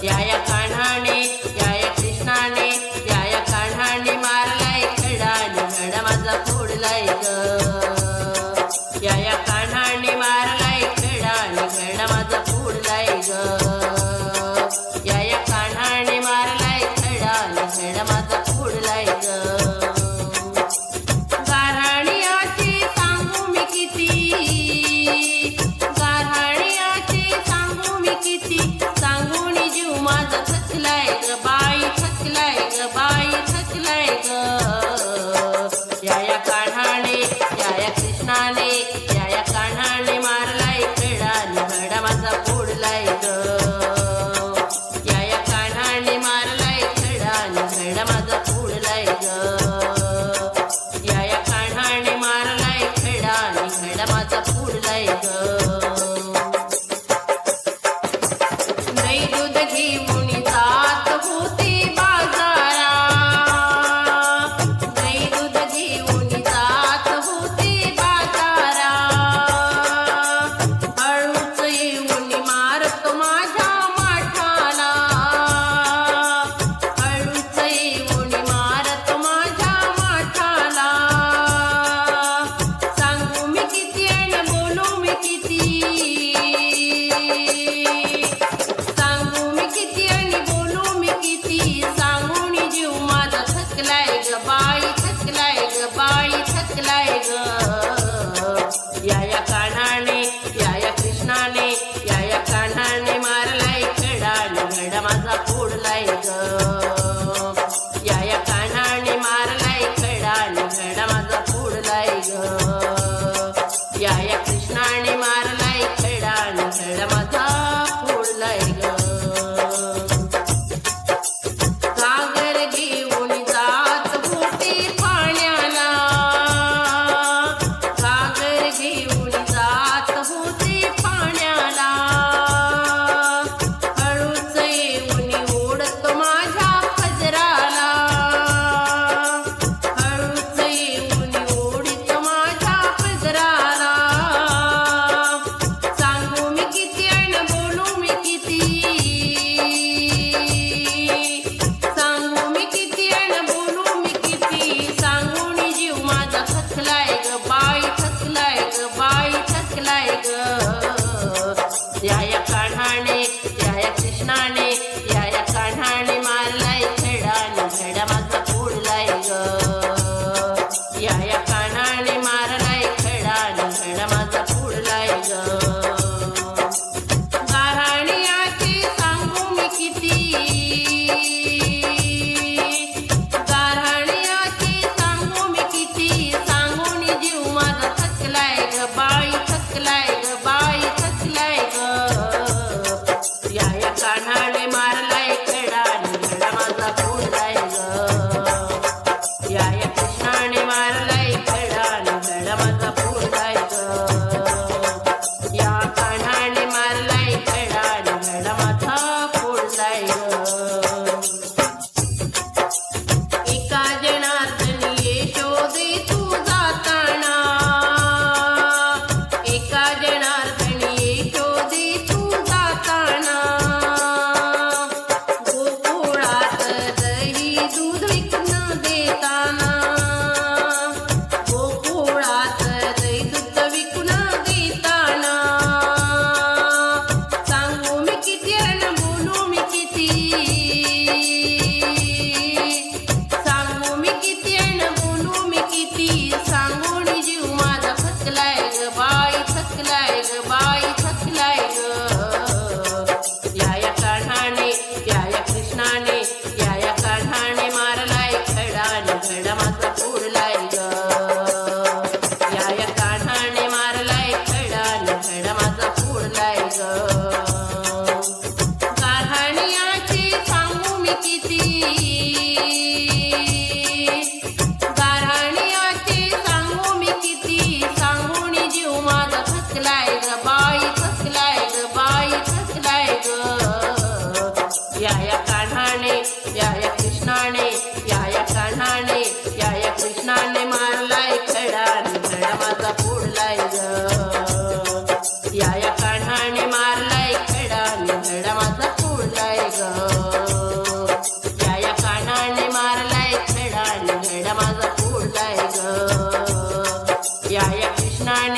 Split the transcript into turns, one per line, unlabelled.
di. या या कान्हाने या या कृष्णाने या या कान्हाने या या कृष्णाने मारलाय खडा माझा फोडलाय ग. या या कान्हाने मारलाय खडा खडा माझा फोडलाय ग. या या कान्हाने मारलाय खडा खडा माझा फोडलाय ग. या या कृष्णाने